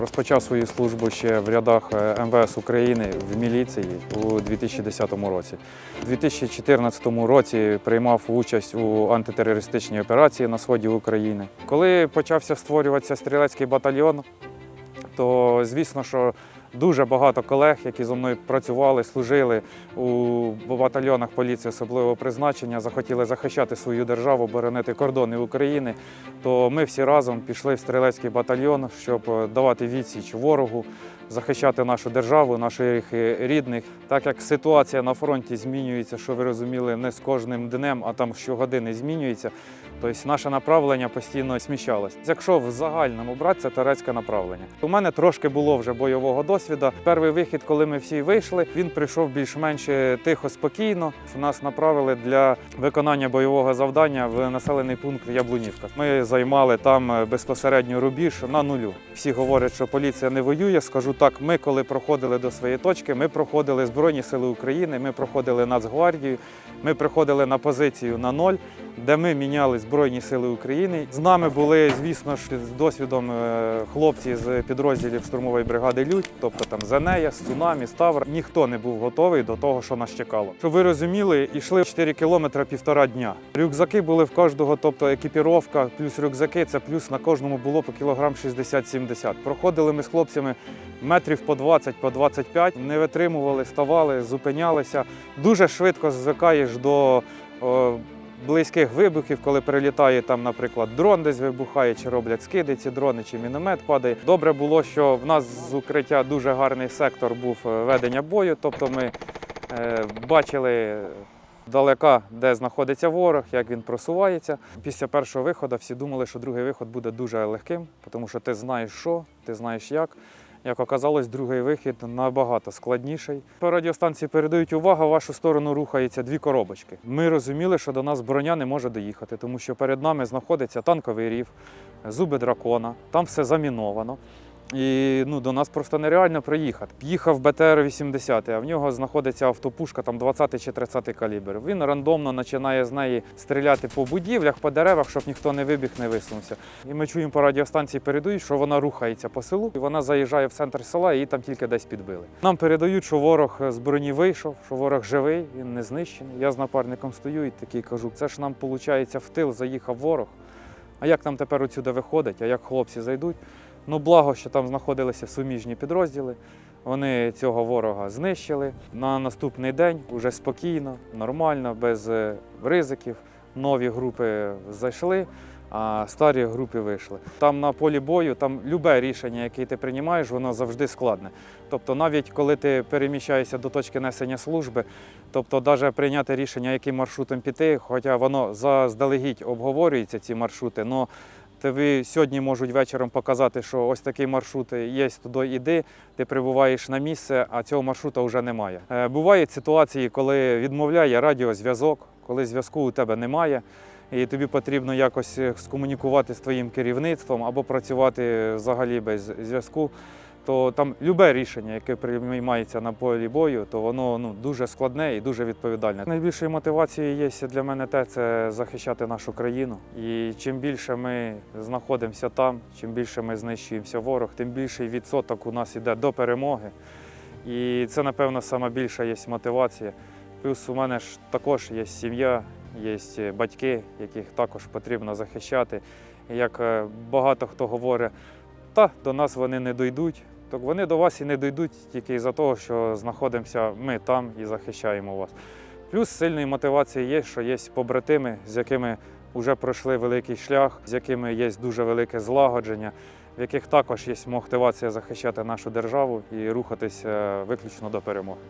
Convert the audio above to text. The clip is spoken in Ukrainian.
Розпочав свою службу ще в рядах е, МВС України в міліції у 2010 році. У 2014 році приймав участь у антитерористичній операції на сході України. Коли почався створюватися стрілецький батальйон, то звісно, що дуже багато колег, які зо мною працювали, служили у батальйонах поліції особливого призначення, захотіли захищати свою державу, боронити кордони України. То ми всі разом пішли в стрілецький батальйон, щоб е, давати відсіч ворогу, захищати нашу державу, наших е, рідних. Так як ситуація на фронті змінюється, що ви розуміли, не з кожним днем, а там щогодини змінюється. Тобто наше направлення постійно сміщалось. Якщо в загальному брати, це турецьке направлення. У мене трошки було вже бойового досвіду. Перший вихід, коли ми всі вийшли, він прийшов більш-менш тихо, спокійно. Нас направили для виконання бойового завдання в населений пункт Яблунівка. Ми займали там е, безпосередньо рубіж на нулю. Всі говорять, що поліція не воює. Скажу так, ми коли проходили до своєї точки, ми проходили Збройні Сили України, ми проходили Нацгвардію, ми приходили на позицію на ноль, де ми міняли Збройні Сили України. З нами були, звісно ж, з досвідом е, хлопці з підрозділів штурмової бригади Людь, тобто там Зенея, Цунамі, Ставр. Ніхто не був готовий до того, що нас чекало. Щоб ви розуміли, йшли 4 кілометри півтора дня. Рюкзаки були в кожного, тобто екіпіровка, плюс рюкзаки, це плюс на кожному було по кілограм 60-70. Проходили ми з хлопцями метрів по 20, по 25, не витримували, ставали, зупинялися. Дуже швидко звикаєш до близьких вибухів, коли прилітає там, наприклад, дрон десь вибухає, чи роблять скиди ці дрони, чи міномет падає. Добре було, що в нас з укриття дуже гарний сектор був е, ведення бою, тобто ми е, бачили. Далека, де знаходиться ворог, як він просувається. Після першого виходу всі думали, що другий виход буде дуже легким, тому що ти знаєш що, ти знаєш як. Як оказалось, другий вихід набагато складніший. По радіостанції передають увагу, в вашу сторону рухаються дві коробочки. Ми розуміли, що до нас броня не може доїхати, тому що перед нами знаходиться танковий рів, зуби дракона, там все заміновано. І ну, до нас просто нереально проїхати. Їхав БТР-80, а в нього знаходиться автопушка там 20 чи 30 калібр. Він рандомно починає з неї стріляти по будівлях, по деревах, щоб ніхто не вибіг, не висунувся. І ми чуємо по радіостанції, передають, що вона рухається по селу, і вона заїжджає в центр села, і її там тільки десь підбили. Нам передають, що ворог з броні вийшов, що ворог живий, він не знищений. Я з напарником стою і такий кажу: це ж нам виходить в тил заїхав ворог. А як нам тепер отсюди виходить? А як хлопці зайдуть? Ну, благо, що там знаходилися суміжні підрозділи. Вони цього ворога знищили. На наступний день уже спокійно, нормально, без е, ризиків. Нові групи зайшли, а старі групи вийшли. Там на полі бою, там любе рішення, яке ти приймаєш, воно завжди складне. Тобто, навіть коли ти переміщаєшся до точки несення служби, тобто навіть прийняти рішення, яким маршрутом піти, хоча воно заздалегідь обговорюється, ці маршрути, але Тобі сьогодні можуть вечором показати, що ось такий маршрут є, туди йди, ти прибуваєш на місце, а цього маршрута вже немає. Е, Бувають ситуації, коли відмовляє радіозв'язок, коли зв'язку у тебе немає, і тобі потрібно якось е, скомунікувати з твоїм керівництвом або працювати взагалі без зв'язку. То там любе рішення, яке приймається на полі бою, то воно ну дуже складне і дуже відповідальне. Найбільшою мотивацією є для мене те, це захищати нашу країну. І чим більше ми знаходимося там, чим більше ми знищуємося ворог, тим більший відсоток у нас іде до перемоги. І це, напевно, сама більша є мотивація. Плюс у мене ж також є сім'я, є батьки, яких також потрібно захищати. Як е, багато хто говорить, та до нас вони не дійдуть. Так вони до вас і не дійдуть тільки із-за того, що знаходимося ми там і захищаємо вас. Плюс сильною мотивацією є, що є побратими, з якими вже пройшли великий шлях, з якими є дуже велике злагодження, в яких також є мотивація захищати нашу державу і рухатися виключно до перемоги.